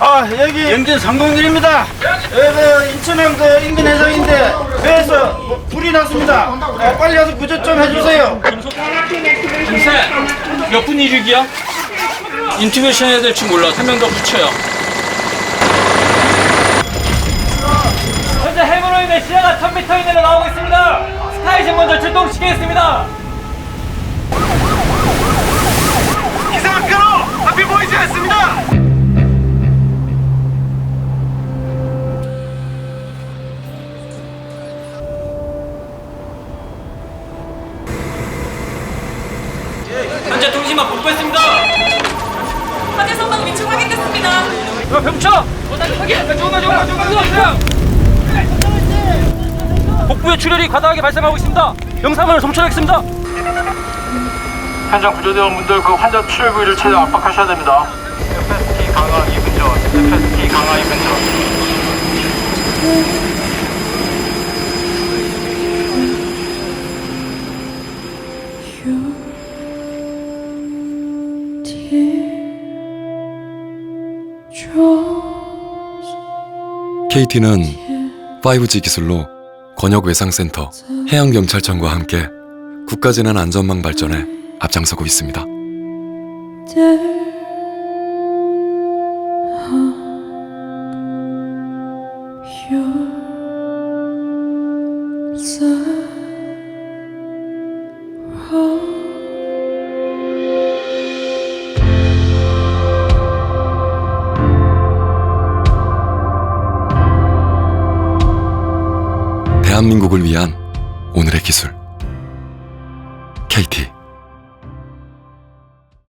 아 여기 영진 상동길입니다. 여기 인천항 그 인근 해상인데 배에서 뭐 불이 났습니다. 아, 빨리 와서 구조 좀 해주세요. 김새 몇 분 이륙이야? 인투베이션 해야 될지 몰라. 한명더 붙여요. 현재 해무로 인해 시야가 1000m 이내로 나오고 있습니다. 스카이신 먼저 출동시키겠습니다. 현재 통신만 복구했습니다. 화재 선박 위치 확인됐습니다. 확인! 조금만 조금만 복부의 출혈이 과다하게 발생하고 있습니다. 영상을 점철하겠습니다. 현장 구조대원분들 그 환자 출혈 부위를 최대한 압박하셔야 됩니다. FST 강화 2분 전, FST 강화 2분 전. KT는 5G 기술로 권역 외상센터, 해양경찰청과 함께 국가재난 안전망 발전에 앞장서고 있습니다. 대한민국을 위한 오늘의 기술. KT